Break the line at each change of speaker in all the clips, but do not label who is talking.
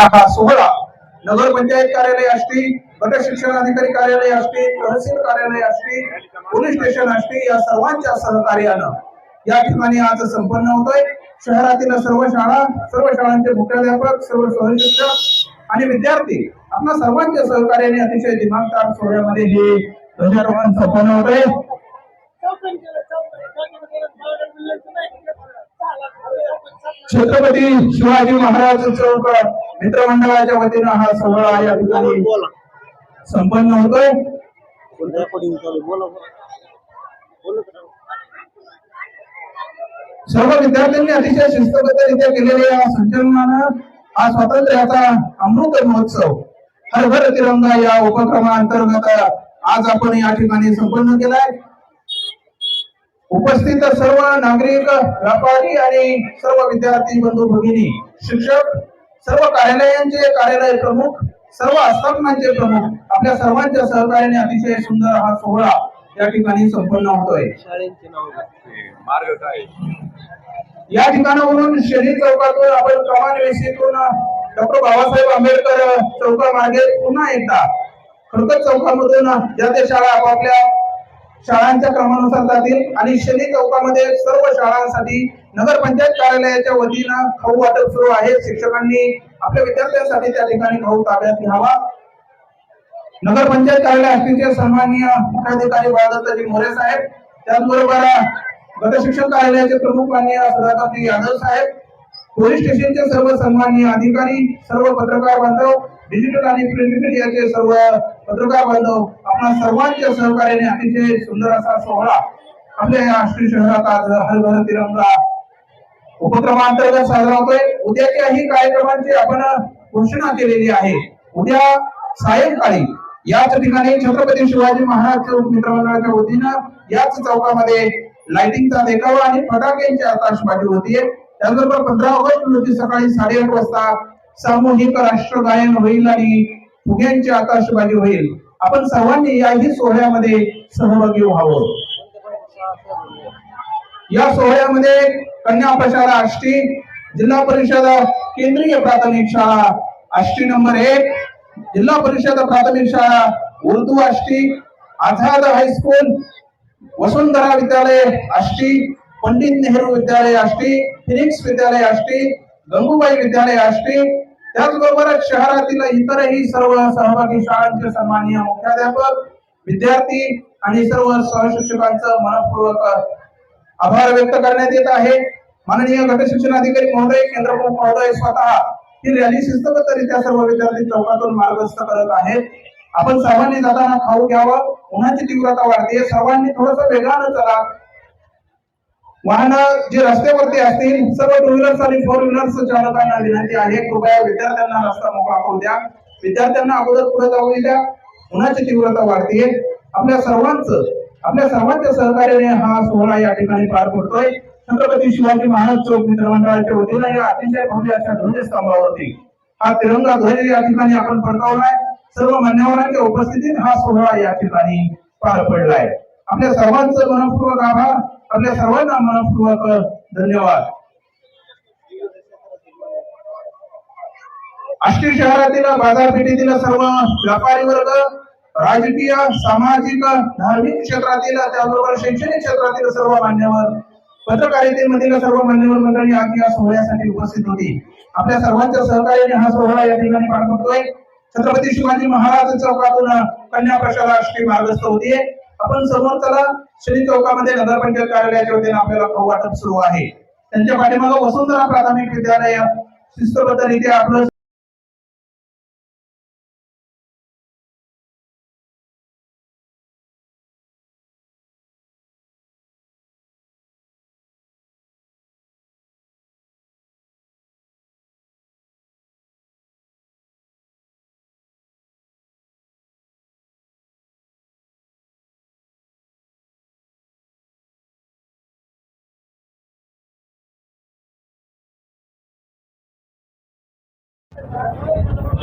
होणारा हा सोहळा. नगरपंचायत कार्यालय असतील गट शिक्षण अधिकारी कार्यालय असतील तहसील कार्यालय असतील पोलीस स्टेशन असतील या सर्वांच्या सहकार्यानं या ठिकाणी आज संपन्न होतोय. शहरातील सर्व शाळा सर्व शाळांचे मुख्याध्यापक सर्व सहशिक्षक आणि विद्यार्थी आपल्या सर्वांच्या सहकार्याने अतिशय दिमागदार सोहळ्यामध्ये हे ध्वजारोहण संपन्न होत आहे छत्रपती शिवाजी महाराज चौक मित्रमंडळाच्या वतीनं हा सोहळा या ठिकाणी संपन्न होतोय. सर्व विद्यार्थ्यांनी अतिशय शिस्तबद्धरित्या केलेल्या या संचलनानं हा स्वातंत्र्याचा अमृत महोत्सव हर घर तिरंगा या उपक्रमाअंतर्गत आज आपण या ठिकाणी संपन्न केलाय. उपस्थित सर्व नागरिक व्यापारी आणि सर्व विद्यार्थी बंधू भगिनी शिक्षक सर्व कार्यालयांचे कार्यालय प्रमुख सर्व आस्थापनांचे प्रमुख आपल्या सर्वांच्या सहकार्याने अतिशय सुंदर हा सोहळा या ठिकाणी संपन्न होतोय.
मार्ग काय?
या ठिकाणावरून शनी चौकातून आपण कमान वेशीतून डॉक्टर बाबासाहेब आंबेडकर चौकामार्गे पुन्हा एकदा खडकर चौकामधून ज्या त्या शाळा आपापल्या शाळांच्या क्रमानुसार जातील आणि शनी चौकामध्ये सर्व शाळांसाठी नगरपंचायत कार्यालयाच्या वतीनं खाऊ वाटप सुरू आहे. शिक्षकांनी आपल्या विद्यार्थ्यांसाठी त्या ठिकाणी खाऊ ताब्यात घ्यावा. नगरपंचायत कार्यालय असतील सन्माननीय मुख्याधिकारी बाळदत्तजी मोरे साहेब त्याचबरोबर गटशिक्षण कार्यालयाचे प्रमुख माननीय सदाकांतजी यादव साहेब पोलीस स्टेशनचे सर्व सन्माननीय अधिकारी सर्व पत्रकार बांधव डिजिटल आणि प्रिंट मीडियाचे सर्व पत्रकार बांधव आपल्या सर्वांच्या सहकार्याने अतिशय सुंदर असा सोहळा आपल्या या आष्टी शहरात आज हरभर तिरंगा उपक्रमांतर्गत साजरा होतोय. उद्याच्याही कार्यक्रमांची आपण घोषणा केलेली आहे. उद्या सायंकाळी याच ठिकाणी छत्रपती शिवाजी महाराज चौक मित्रमंडळाच्या वतीनं याच चौकामध्ये लाइटिंगचा देखावा आणि फटाक्यांची आकाशबाजी होतीये. त्याचबरोबर पंधरा ऑगस्ट रोजी सकाळी साडेआठ वाजता सामूहिक राष्ट्रगायन होईल आणि फुग्यांची आकाशबाजी होईल. आपण सर्वांनी याही सोहळ्यामध्ये सहभागी व्हावं. या सोहळ्यामध्ये कन्या प्रशाला आष्टी जिल्हा परिषद केंद्रीय प्राथमिक शाळा आष्टी नंबर एक जिल्हा परिषद प्राथमिक शाळा उर्दू आष्टी आझाद हायस्कूल वसुंधरा विद्यालय आष्टी पंडित नेहरू विद्यालय आष्टी फिनिक्स विद्यालय आष्टी गंगूबाई विद्यालय आष्टी. त्याचबरोबर शहरातील इतरही सर्व सहभागी शाळांचे सन्माननीय मुख्याध्यापक विद्यार्थी आणि सर्व सहशिक्षकांचं मनपूर्वक आभार व्यक्त करण्यात येत आहे. माननीय गट शिक्षण अधिकारी महोदय केंद्रप्रमुख महोदय स्वतः ही रॅली शिस्तबद्धरित्या सर्व विद्यार्थी चौकातून मार्गस्थ करत आहेत. आपण सर्वांनी जाताना खाऊ घ्यावं उन्हाची तीव्रता वाढते. सर्वांनी थोडस वेगानं चला. वाहन जे रस्त्यावरती असतील सर्व टू व्हीलर्स आणि फोर व्हीलर्स चालकांना विनंती आहे. कृपया विद्यार्थ्यांना रस्ता मोकळा करू द्या. विद्यार्थ्यांना अगोदर पुढे जाऊ द्या. उन्हाची तीव्रता वाढते. आपल्या सर्वांचं आपल्या सर्वांच्या सहकार्याने हा सोहळा या ठिकाणी पार पडतोय. छत्रपती शिवाजी महाराज चौक मित्रमंडळाच्या वतीनं या अतिशय भव्य अशा ध्वजस्तंभावरती हा तिरंगा ध्वज या ठिकाणी आपण फडकावलाय. सर्व मान्यवरांच्या उपस्थितीत हा सोहळा या ठिकाणी पार पडलाय. आपल्या सर्वांचं मनपूर्वक आभार. आपल्या सर्वांना मनपूर्वक धन्यवाद. आष्टी शहरातील बाजारपेठेतील सर्व व्यापारी वर्ग राजकीय सामाजिक धार्मिक क्षेत्रातील त्याचबरोबर शैक्षणिक क्षेत्रातील सर्व मान्यवर पत्रकारितेमधील सर्व मान्यवर मंडळी आज या सोहळ्यासाठी उपस्थित होती. आपल्या सर्वांच्या सहकार्याने हा सोहळा या ठिकाणी पार पडतोय. छत्रपती शिवाजी महाराज चौकातून कन्या प्रशाला आष्टी मार्गस्थ होतीये. आपण समोर चला श्री चौकामध्ये नगरपंचायत कार्यालयाच्या वतीने आपल्याला खाऊ वाटप सुरू आहे. त्यांच्या पाठीमागे वसुंधरा प्राथमिक विद्यालय शिस्तबद्धरित्या आपलं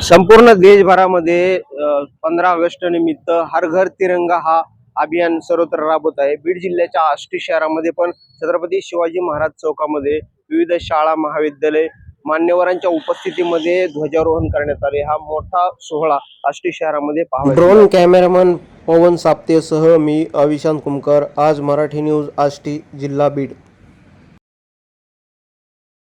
संपूर्ण देशभरामध्ये पंधरा ऑगस्ट निमित्त हर घर तिरंगा हा अभियान सर्वत्र राबवत आहे. बीड जिल्ह्याच्या आष्टी शहरामध्ये पण छत्रपती शिवाजी महाराज चौकामध्ये विविध शाळा महाविद्यालय मान्यवरांच्या उपस्थितीमध्ये ध्वजारोहण करण्यात आले. हा मोठा सोहळा आष्टी शहरामध्ये पाहावा ड्रोन कॅमेरामन पवन साप्तेसह मी अविशांत कुमकर आज मराठी न्यूज आष्टी जिल्हा बीड.